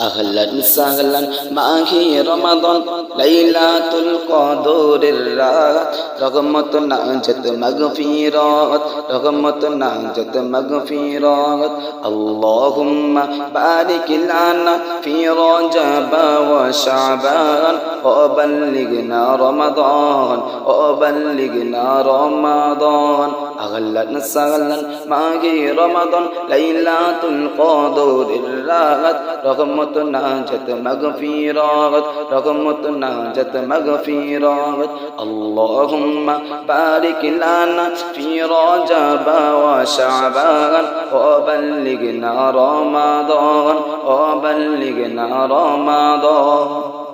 أهلا سهلا معه رمضان ليلة القدر الرات. رغمة نعجة مغفرات رغمة نعجة مغفرات. اللهم بارك لنا في رجب وشعبان وبلغنا رمضان وبلغنا رمضان. أهلا سهلا معه رمضان ليلة القدر الرات رغمة ناجت مغفرات رغمة ناجت مغفرات اللهم بارك لنا في رجب وشعبان. وبلغنا رمضان. وبلغنا رمضان.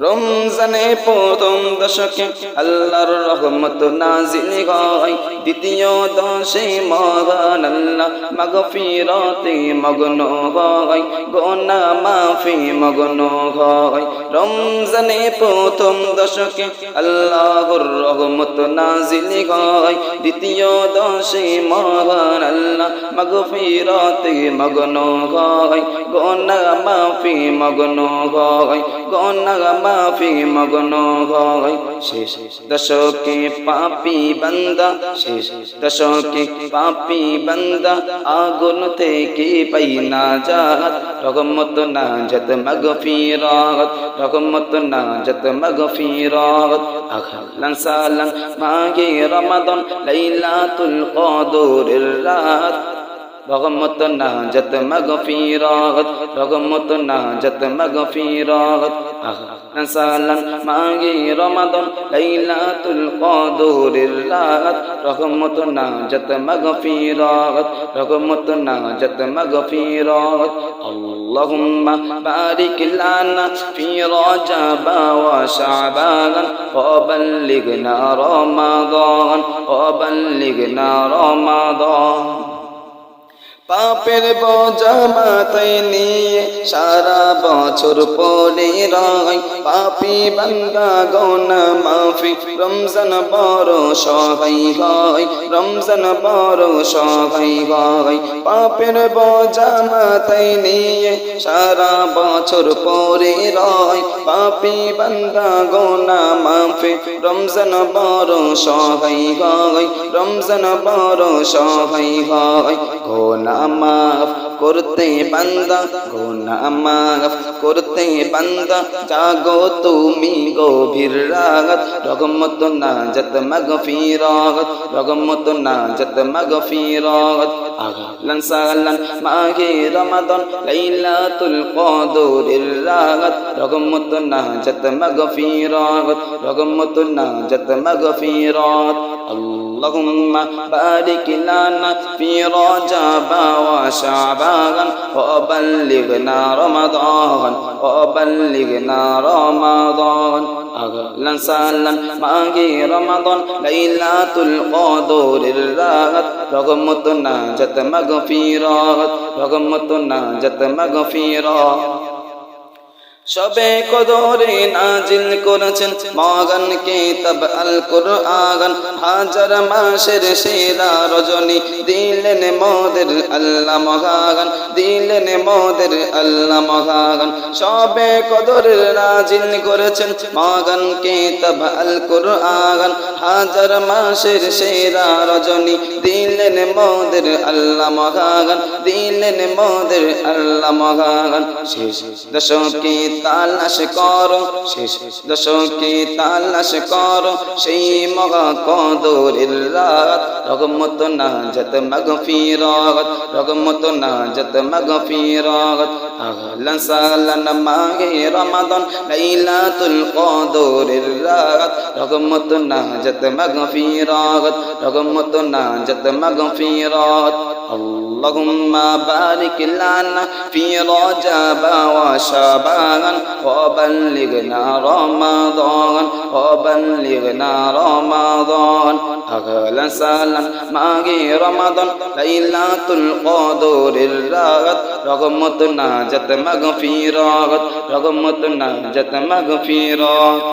রমজানে প্রথম দশকে আল্লাহর রহমত নাজিল হয়। দ্বিতীয় দশে মহান আল্লাহ মাগফিরতে মগ্ন হয়। গোনা মাফি মগ্ন হয়। রমজানে প্রথম দশকে আল্লাহর রহমত নাজিল হয়। দ্বিতীয় দশে মহান আল্লাহ মাগফিরতে মগ্ন হয়। গোনা মাফি মগ্ন হয়। গোনা মাফি মগ্ন শেষ। দশকে পাপি বান্দা। শেষ। দশকে পাপি বান্দা। আগুন থেকে পাই না যাত রহমত না যত মগফিরাত রহমত না যত মগফিরাত আহলান সালান মাগে রমাদান লাইলাতুল কদরের রাত। রহমত নাজত মগফিরাত রহমত নাজত মগফিরাত আহলান সালান মাগে রমাদান লাইলাতুল কদরের রাত রহমত নাজত মগফিরাত রহমত নাজত মগফিরাত اللهم بارك لنا في رجب وشعبان وبلغنا رمضان وبلغنا رمضان পাপের বোঝা মাথায় নিয়ে সারা বছর পরে রয়। পাপি বান্দা গৌনা মাফি, রমজান বড় সহায় হয়, রমজান বড় সহায় হয়। পাপের বোঝা মাথায় নিয়ে সারা বছর পরে রয়। পাপি বান্দা গৌনা মাফি, রমজান বড় সহায় হয়, রমজান বড় সহায় হয়। গোনা মাফ করতে বান্দা গোনা করতে বান্দা জাগো তুমি গভীর রাগত রগমত নাজত মগফিরাত রগমত নাজত মগফিরাত আহলান সালান মাগে রমাদান লাইলাতুল কদরের রাগত রগমত নাজত মগফিরাত রগমত নাজত মগফিরাত اللهم بارك لنا في رجب وشعبان وبلغنا رمضان وبلغنا رمضان. أهلا سهلا معي رمضان. ليلة القدر الرات رغمت ناجت مغفرات. رغمت ناجت مغفرات. সবে কদরে নাজিল করেছেন মগান কেতাব আল কুরআন। হাজার মাসের সেরা রজনী দিলেন মোদের আল্লাহ মহাগান, দিলেন মোদের আল্লাহ মহাগান। সবে কদরের নাজিল করেছেন মগান কেতাব আল কুরআন। হাজার মাসের সেরা রজনী দিলেন মোদের আল্লাহ মহাগান। দিলেন মোদের আল্লাহ মহাগান শেষ দশকে তালাশ করো শেষ দশকে তালাশ করো সেই মগা কদরের রাত রগমত নাজত মগফিরাত রগমত নাজত মগফিরাত আহলান সালান মাগে রমাদান লাইলাতুল কদরের রাত রগমত নাজত মগফিরাত রগমত নাজত মগফিরাত اللهم بارك لنا في رجب وشعبان وبلغنا رمضان وبلغنا رمضان. أهلا سهلا معي رمضان ليلة القدر الرات رغمت ناجت مغفرات رغمت ناجت مغفرات.